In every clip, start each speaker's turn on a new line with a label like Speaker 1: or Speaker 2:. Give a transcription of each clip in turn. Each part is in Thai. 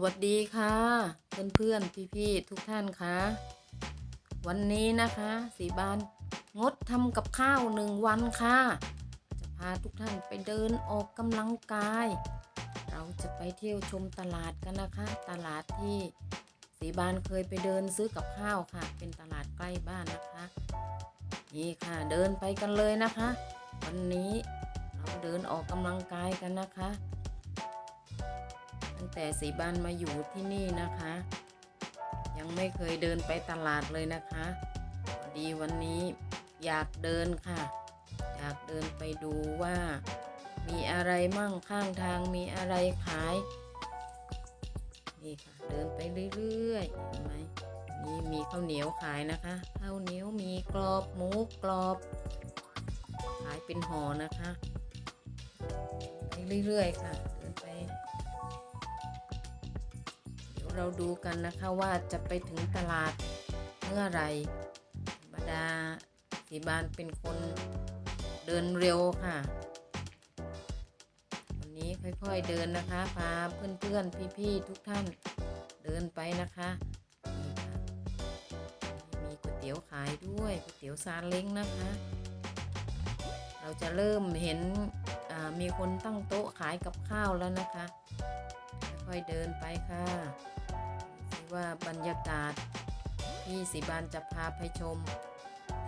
Speaker 1: วัสดีค่ะเพื่อนๆพี่ๆทุกท่านคะวันนี้นะคะสีบานงดทำกับข้าวหนึ่งวันค่ะ จะพาทุกท่านไปเดินออกกำลังกาย เราจะไปเที่ยวชมตลาดกันนะคะ ตลาดที่สีบานเคยไปเดินซื้อกับข้าวค่ะ เป็นตลาดใกล้บ้านนะคะ นี่ค่ะเดินไปกันเลยนะคะ วันนี้เราเดินออกกำลังกายกันนะคะ ตั้งแต่สีบ้านมาอยู่ที่นี่นะคะ ยังไม่เคยเดินไปตลาดเลยนะคะพอดีวันนี้อยากเดินค่ะ อยากเดินไปดูว่า มีอะไรมั่งข้างทางมีอะไรขายนี่ค่ะเดินไปเรื่อยๆเห็นไหมนี่มีข้าวเหนียวขายนะคะข้าวเหนียวมีกรอบหมูกรอบ ขายเป็นห่อนะคะไปเรื่อยๆค่ะ เราดูกันนะคะว่าจะไปถึงตลาดเมื่อไร่ธรรมดาสีบานเป็นคนเดินเร็วค่ะ วันนี้ค่อยๆเดินนะคะ พาเพื่อนๆ พี่ๆ ทุกท่านเดินไปนะคะมีก๋วยเตี๋ยวขายด้วยก๋วยเตี๋ยวซาเล้งนะคะ เราจะเริ่มเห็นมีคนตั้งโต๊ะขายกับข้าวแล้วนะคะ ค่อยๆเดินไปค่ะ ว่าบรรยากาศที่สีบานจะพาไปชม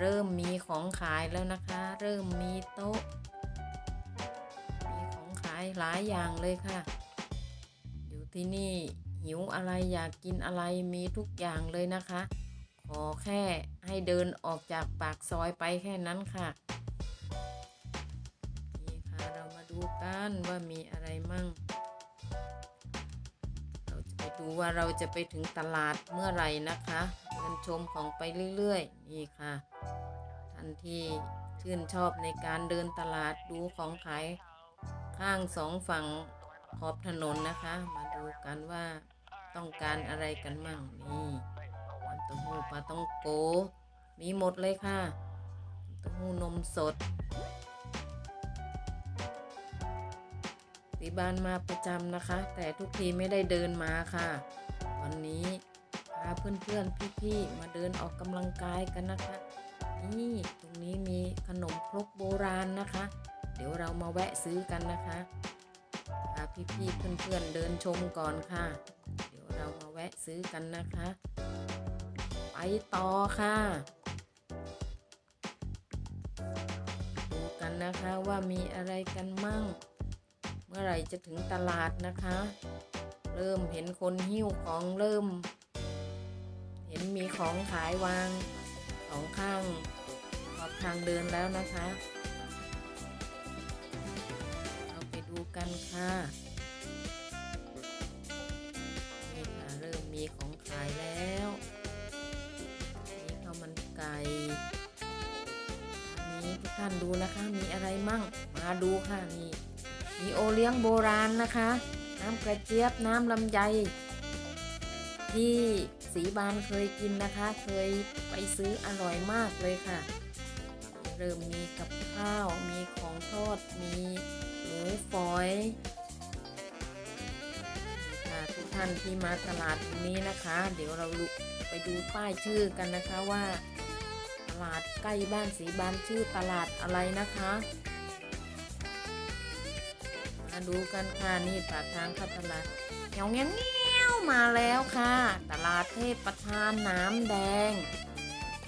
Speaker 1: เริ่มมีของขายแล้วนะคะ เริ่มมีโต๊ะ มีของขายหลายอย่างเลยค่ะ อยู่ที่นี่หิวอะไรอยากกินอะไรมีทุกอย่างเลยนะคะ ขอแค่ให้เดินออกจากปากซอยไปแค่นั้นค่ะนี่ค่ะเรามาดูกันว่ามีอะไรมั่ง ดูว่าเราจะไปถึงตลาดเมื่อไหร่นะคะเดินชมของไปเรื่อยๆ นี่ค่ะ ท่านที่ชื่นชอบในการเดินตลาดดูของขายข้างสองฝั่งขอบถนนนะคะ มาดูกันว่าต้องการอะไรกันมั่งนี่น้ำเต้าหู้ปลาต้องโก มีหมดเลยค่ะน้ำเต้าหู้นมสด สีบานมาประจำนะคะ แต่ทุกทีไม่ได้เดินมาค่ะ วันนี้พาเพื่อนๆพี่ๆมาเดินออกกำลังกายกันนะคะ นี่ตรงนี้มีขนมครกโบราณนะคะ เดี๋ยวเรามาแวะซื้อกันนะคะพาพี่ๆเพื่อนๆเดินชมก่อนค่ะ เดี๋ยวเรามาแวะซื้อกันนะคะ ไปต่อค่ะดูกันนะคะว่ามีอะไรกันมั่ง มื่อไหร่จะถึงตลาดนะคะ เริ่มเห็นคนหิ้วของเริ่ม เห็นมีของขายวางสองข้างขอบทางเดินแล้วนะคะ เราไปดูกันค่ะนี่ค่ะเริ่มมีของขายแล้วมีข้าวมันไก่อันนี้ทุกท่านดูนะคะมีอะไรมั่งมาดูค่ะนี่ มีโอเลี้ยงโบราณนะคะ น้ำกระเจี๊ยบน้ำลำไย ที่สีบานเคยกินนะคะ เคยไปซื้ออร่อยมากเลยค่ะ เริ่มมีกับข้าว มีของทอด มีหมูฝอยค่ะทุกท่านที่มาตลาดนี้นะคะ เดี๋ยวเราไปดูป้ายชื่อกันนะคะว่า ตลาดใกล้บ้านสีบานชื่อตลาดอะไรนะคะ มาดูกันค่ะนี่ปากทางเข้าตลาดเงี้ยวเงี้ยวเงี้ยวมาแล้วค่ะ ตลาดเทพประธานน้ำแดง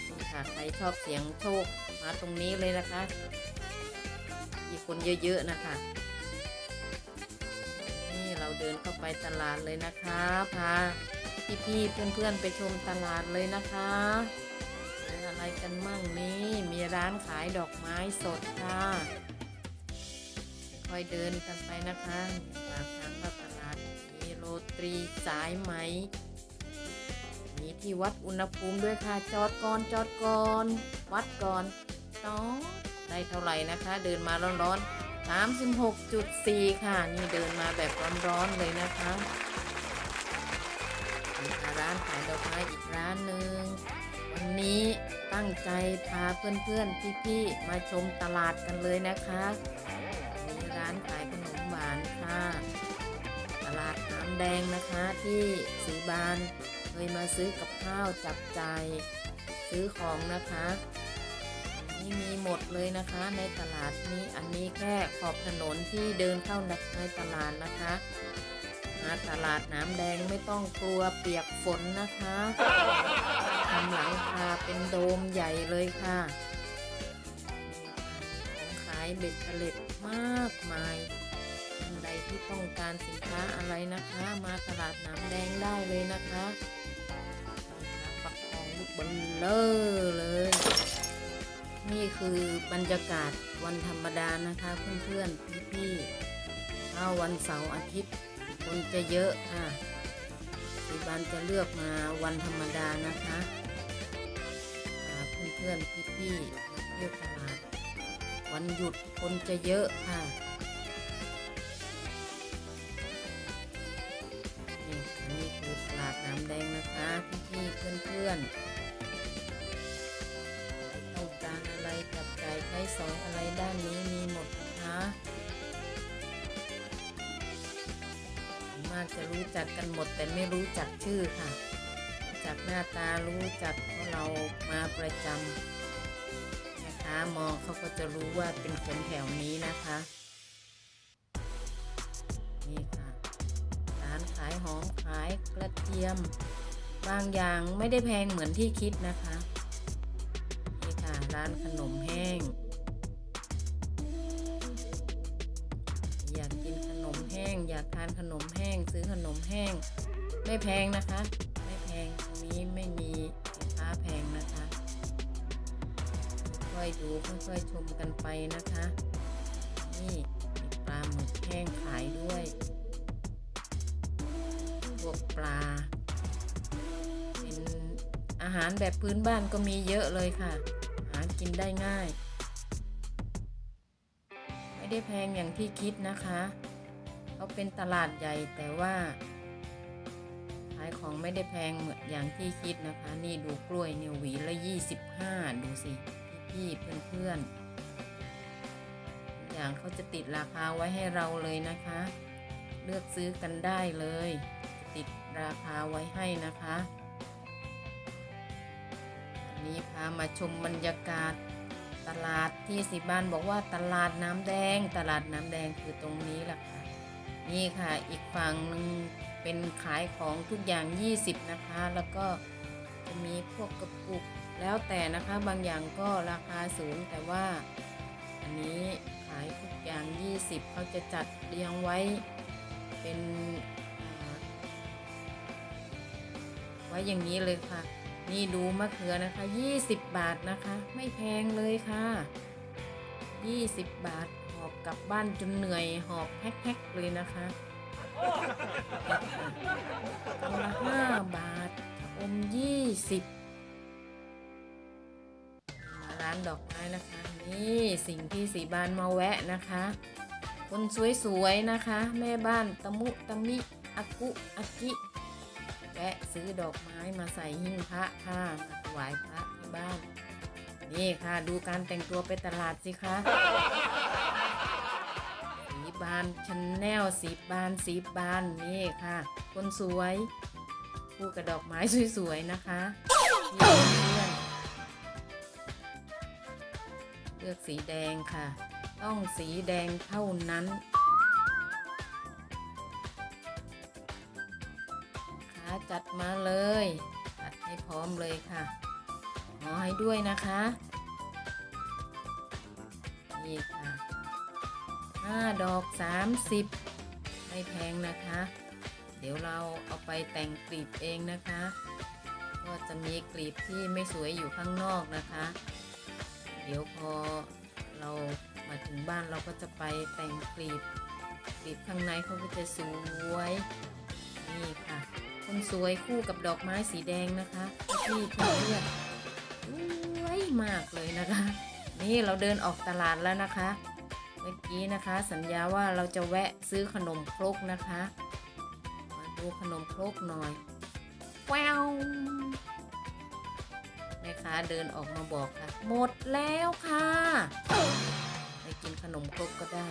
Speaker 1: นี่ค่ะใครชอบเสียงโชคมาตรงนี้เลยนะคะมีคนเยอะๆนะคะ นี่เราเดินเข้าไปตลาดเลยนะคะพาพี่ๆเพื่อนๆไปชมตลาดเลยนะคะอะไรกันมั่งนี่มีร้านขายดอกไม้สดค่ะ อยเดินกันไปนะคะปากทางเข้าตลาดมีโรตรีสายไหม มีที่วัดอุณหภูมิด้วยค่ะ จอดก่อนจอดก่อน วัดก่อนต้องได้เท่าไหร่นะคะ เดินมาร้อนๆ 36.4 ค่ะ นี่เดินมาแบบร้อนๆเลยนะคะมีร้านขายดอกไม้อีกร้านหนึ่งวันนี้ตั้งใจพาเพื่อนๆ พี่ๆ มาชมตลาดกันเลยนะคะ แดงนะคะที่สีบานเคยมาซื้อกับข้าวจับใจซื้อของนะคะนี่มีหมดเลยนะคะในตลาดนี้อันนี้แค่ขอบถนนที่เดินเข้าในตลาดนะคะมาตลาดน้ำแดงไม่ต้องกลัวเปียกฝนนะคะทำหลังคาเป็นโดมใหญ่เลยค่ะของขายเบ็ดเล็ดมากมาย ดที่ต้องการสินค้าอะไรนะคะ มาตลาดน้ำแดงได้เลยนะคะปักทองลูกเบลเลอร์เลย นี่คือบรรยากาศวันธรรมดานะคะเพื่อนๆพี่ๆถ้าวันเสาร์อาทิตย์คนจะเยอะค่ะสีบานจะเลือกมาวันธรรมดานะคะเพื่อนๆพี่ๆเที่ยวตลาดวันหยุดคนจะเยอะค่ะ น้ำแดงนะคะพี่ๆเพื่อนๆต้องการอะไรจับจ่ายใช้สอยอะไรด้านนี้มีหมดนะคะมากจะรู้จักกันหมดแต่ไม่รู้จักชื่อค่ะจักหน้าตารู้จักเพราะเรามาประจำนะคะมองเขาก็จะรู้ว่าเป็นคนแถวนี้นะคะนี่ายกระเทียม บางอย่างไม่ได้แพงเหมือนที่คิดนะคะนี่ค่ะร้านขนมแห้ง อยากกินขนมแห้ง อยากทานขนมแห้ง ซื้อขนมแห้ง ไม่แพงนะคะ ไม่แพงตรงนี้ไม่มีสินค้าแพงนะคะ ค่อยดูค่อยๆชมกันไปนะคะ ปลาเป็นอาหารแบบพื้นบ้านก็มีเยอะเลยค่ะ หากินได้ง่าย ไม่ได้แพงอย่างที่คิดนะคะเขาเป็นตลาดใหญ่แต่ว่าขายของไม่ได้แพงเหมือนอย่างที่คิดนะคะ นี่ดูกล้วยเนี่ยหวีละ 25 ดูสิ พี่เพื่อนๆอย่างเขาจะติดราคาไว้ให้เราเลยนะคะ เลือกซื้อกันได้เลย ติด ราคาไว้ให้นะคะวันนี้พามาชมบรรยากาศตลาดที่สิบ้านบอกว่าตลาดน้ำแดง ตลาดน้ำแดงคือตรงนี้แหละค่ะ นี่ค่ะอีกฝั่งหนึ่งเป็นขายของทุกอย่าง 20 นะคะ แล้วก็จะมีพวกกระปุกแล้วแต่นะคะบางอย่างก็ราคาสูงแต่ว่า อันนี้ขายทุกอย่าง 20 เขาจะจัดเรียงไว้เป็น ว้อย่างนี้เลยค่ะ นี่ดูมะเขือนะคะ 20 บาทนะคะ ไม่แพงเลยค่ะ 20 บาทหอบกลับบ้านจนเหนื่อยหอบแพ็คๆเลยนะคะกำละห้าบาทชะอม20มาร้านดอกไม้นะคะ นี่สิ่งที่สีบานมาแวะนะคะ คนสวยๆนะคะ แม่บ้านตะมุตะมิอากุอากิ แวะซื้อดอกไม้มาใส่หิ้งพระค่ะมาถวายพระที่บ้าน นี่ค่ะ ดูการแต่งตัวไปตลาดสิคะสีบานชนแนลสีบานสีบานนี่ค่ะ คนสวยคู่กับดอกไม้สวยๆนะคะเพื่อนเลือกสีแดงค่ะ ต้องสีแดงเท่านั้น จัดมาเลยจัดให้พร้อมเลยค่ะหอให้ด้วยนะคะ นี่ค่ะห้าดอก 30 ไม่แพงนะคะ เดี๋ยวเราเอาไปแต่งกลีบเองนะคะ ก็จะมีกลีบที่ไม่สวยอยู่ข้างนอกนะคะ เดี๋ยวพอเรามาถึงบ้านเราก็จะไปแต่งกลีบกลีบข้างในเขาก็จะสวย นี่ค่ะ คนสวยคู่กับดอกไม้สีแดงนะคะพี่เพื่อนเลือกสวยมากเลยนะคะ นี่เราเดินออกตลาดแล้วนะคะ เมื่อกี้นะคะ สัญญาว่าเราจะแวะซื้อขนมครกนะคะ มาดูขนมครกหน่อยแววแม่ค้าเดินออกมาบอกค่ะ หมดแล้วค่ะไปกินขนมครกก็ได้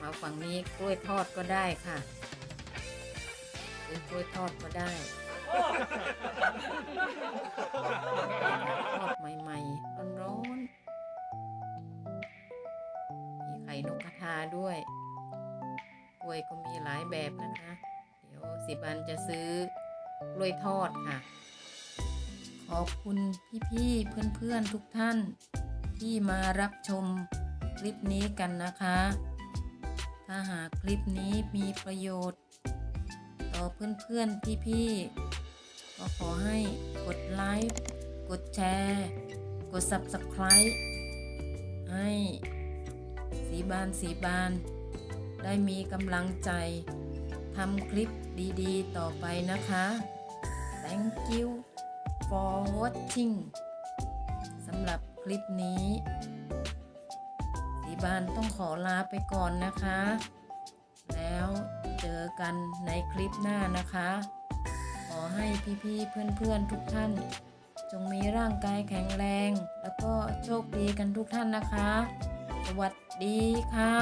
Speaker 1: มาฝั่งนี้กล้วยทอดก็ได้ค่ะ ซื้อกล้วยทอดก็ได้ทอดใหม่ๆร้อนๆมีไข่นกกระทาด้วยกล้วยก็มีหลายแบบนะคะ เดี๋ยวสิบันจะซื้อกล้วยทอดค่ะ ขอบคุณพี่ๆเพื่อนๆทุกท่าน ที่มารับชมคลิปนี้กันนะคะ ถ้าหากคลิปนี้มีประโยชน์ ต่อเพื่อนๆพี่ๆก็ขอให้กดไลค์กดแชร์ กด Subscribe ให้สีบานสีบาน ได้มีกำลังใจทำคลิปดีๆ ต่อไปนะคะ Thank you for watching สำหรับคลิปนี้ สีบานต้องขอลาไปก่อนนะคะ แล้ว เจอกันในคลิปหน้านะคะ ขอให้พี่ๆเพื่อนๆทุกท่าน จงมีร่างกายแข็งแรง แล้วก็โชคดีกันทุกท่านนะคะ สวัสดีค่ะ